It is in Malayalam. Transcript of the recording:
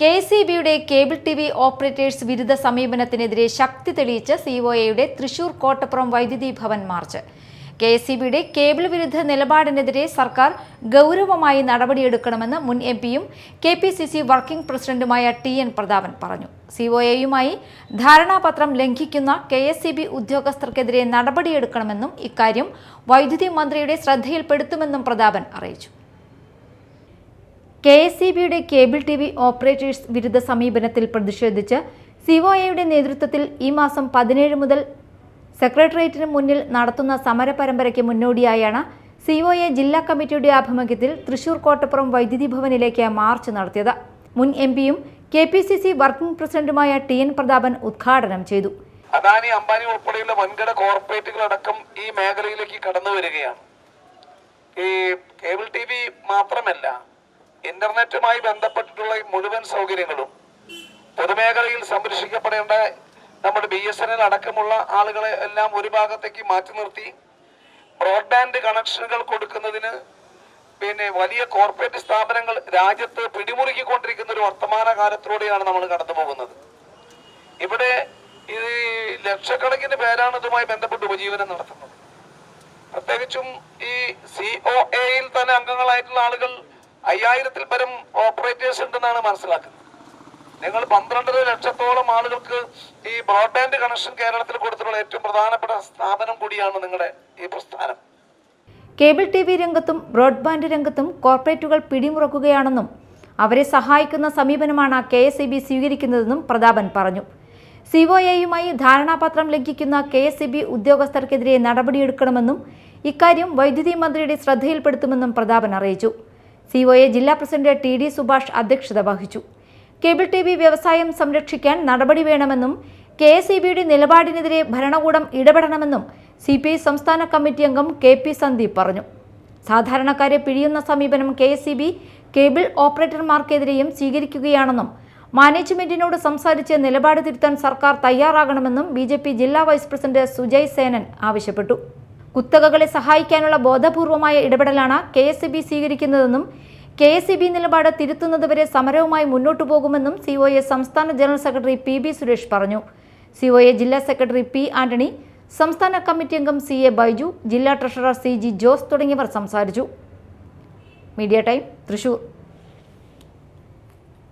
കെ സി ബിയുടെ കേബിൾ ടി വി ഓപ്പറേറ്റേഴ്സ് വിരുദ്ധ സമീപനത്തിനെതിരെ ശക്തി തെളിയിച്ച് സിഒഎയുടെ Thrissur Kottappuram Vaidyuthi Bhavan march. K C ബിയുടെ കേബിൾ വിരുദ്ധ നിലപാടിനെതിരെ സർക്കാർ ഗൗരവമായി നടപടിയെടുക്കണമെന്ന് മുൻ എം പിയും K P C C working പ്രസിഡന്റുമായ ടി എൻ പ്രതാപൻ പറഞ്ഞു. സിഒഎയുമായി ധാരണാപത്രം ലംഘിക്കുന്ന കെ എസ് സി ബി ഉദ്യോഗസ്ഥർക്കെതിരെ നടപടിയെടുക്കണമെന്നും ഇക്കാര്യം വൈദ്യുതി മന്ത്രിയുടെ ശ്രദ്ധയിൽപ്പെടുത്തുമെന്നും പ്രതാപൻ അറിയിച്ചു. കെ എസ് സി ബിയുടെ കേബിൾ ടി വി ഓപ്പറേറ്റേഴ്സ് വിരുദ്ധ സമീപനത്തിൽ പ്രതിഷേധിച്ച് സിഒഎയുടെ നേതൃത്വത്തിൽ ഈ മാസം പതിനേഴ് മുതൽ സെക്രട്ടേറിയറ്റിന് മുന്നിൽ നടത്തുന്ന സമരപരമ്പരയ്ക്ക് മുന്നോടിയായാണ് സിഒഎ ജില്ലാ കമ്മിറ്റിയുടെ ആഭിമുഖ്യത്തിൽ തൃശൂർ കോട്ടപ്പുറം വൈദ്യുതി ഭവനിലേക്ക് മാർച്ച് നടത്തിയത്. മുൻ എം പിയും K P C C working പ്രസിഡന്റുമായ ടി എൻ പ്രതാപൻ ഉദ്ഘാടനം ചെയ്തു. അദാനി അംബാനി ഉൾപ്പെടെയുള്ള വൻകിട കോർപ്പറേറ്റുകളടക്കം ഈ മേഖലയിലേക്ക് കടന്നു വരികയാണ് ഈ കേബിൾ ടി വി മാത്രമല്ല ഇന്റർനെറ്റുമായി ബന്ധപ്പെട്ടിട്ടുള്ള മുഴുവൻ സൗകര്യങ്ങളും പൊതുമേഖലയിൽ സംരക്ഷിക്കപ്പെടേണ്ട നമ്മുടെ ബി എസ് എൻ എൽ അടക്കമുള്ള ആളുകളെ എല്ലാം ഒരു ഭാഗത്തേക്ക് മാറ്റി നിർത്തി ബ്രോഡ്ബാൻഡ് കണക്ഷനുകൾ കൊടുക്കുന്നതിന് പിന്നെ വലിയ കോർപ്പറേറ്റ് സ്ഥാപനങ്ങൾ രാജ്യത്ത് പിടിമുറുക്കിക്കൊണ്ടിരിക്കുന്ന ഒരു വർത്തമാന കാലത്തിലൂടെയാണ് നമ്മൾ കടന്നു പോകുന്നത്. ഇവിടെ ഇത് ലക്ഷക്കണക്കിന് പേരാണ് ഇതുമായി ബന്ധപ്പെട്ട് ഉപജീവനം നടത്തുന്നത്. പ്രത്യേകിച്ചും ഈ സി ഒ എയിൽ തന്നെ അംഗങ്ങളായിട്ടുള്ള ആളുകൾ അയ്യായിരത്തിൽ പരം ഓപ്പറേറ്റേഴ്സ് ഉണ്ടെന്നാണ് മനസ്സിലാക്കുന്നത്. നിങ്ങൾ പന്ത്രണ്ടര ലക്ഷത്തോളം ആളുകൾക്ക് ഈ ബ്രോഡ്ബാൻഡ് കണക്ഷൻ കേരളത്തിൽ കൊടുത്തിട്ടുള്ള ഏറ്റവും പ്രധാനപ്പെട്ട സ്ഥാപനം കൂടിയാണ് നിങ്ങളുടെ ഈ പ്രസ്ഥാനം. കേബിൾ ടി വി രംഗത്തും ബ്രോഡ്ബാൻഡ് രംഗത്തും കോർപ്പറേറ്റുകൾ പിടിമുറക്കുകയാണെന്നും അവരെ സഹായിക്കുന്ന സമീപനമാണ് കെ എസ് ഇ ബി സ്വീകരിക്കുന്നതെന്നും പ്രതാപൻ പറഞ്ഞു. സിഒഎയുമായി ധാരണാപത്രം ലംഘിക്കുന്ന കെ എസ് ഇ ബി ഉദ്യോഗസ്ഥർക്കെതിരെ നടപടിയെടുക്കണമെന്നും ഇക്കാര്യം വൈദ്യുതി മന്ത്രിയുടെ ശ്രദ്ധയിൽപ്പെടുത്തുമെന്നും പ്രതാപൻ അറിയിച്ചു. സിഒഎ ജില്ലാ പ്രസിഡന്റ് ടി ഡി സുഭാഷ് അധ്യക്ഷത വഹിച്ചു. കേബിൾ ടി വി വ്യവസായം സംരക്ഷിക്കാൻ നടപടി വേണമെന്നും കെ എസ് ഇ ബിയുടെ നിലപാടിനെതിരെ ഭരണകൂടം ഇടപെടണമെന്നും സി പി ഐ സംസ്ഥാന കമ്മിറ്റി അംഗം കെ പി സന്ദീപ് പറഞ്ഞു. സാധാരണക്കാരെ പിഴിയുന്ന സമീപനം K S E B cable ഓപ്പറേറ്റർമാർക്കെതിരെയും സ്വീകരിക്കുകയാണെന്നും മാനേജ്മെന്റിനോട് സംസാരിച്ച് നിലപാട് തിരുത്താൻ സർക്കാർ തയ്യാറാകണമെന്നും ബി ജില്ലാ വൈസ് പ്രസിഡന്റ് സുജയ് സേനൻ ആവശ്യപ്പെട്ടു. കുത്തകകളെ സഹായിക്കാനുള്ള ബോധപൂർവമായ ഇടപെടലാണ് കെ എസ് ഇ ബി സ്വീകരിക്കുന്നതെന്നും കെ എസ് ഇ ബി നിലപാട് തിരുത്തുന്നതുവരെ സമരവുമായി മുന്നോട്ടു പോകുമെന്നും സി ഒ എ സംസ്ഥാന general secretary P B Suresh പറഞ്ഞു. സി ഒ എ ജില്ലാ സെക്രട്ടറി പി ആന്റണി സംസ്ഥാന കമ്മിറ്റി അംഗം സി എ ബൈജു ജില്ലാ ട്രഷറർ സി ജി ജോസ് തുടങ്ങിയവർ സംസാരിച്ചു. Media Time Thrissur.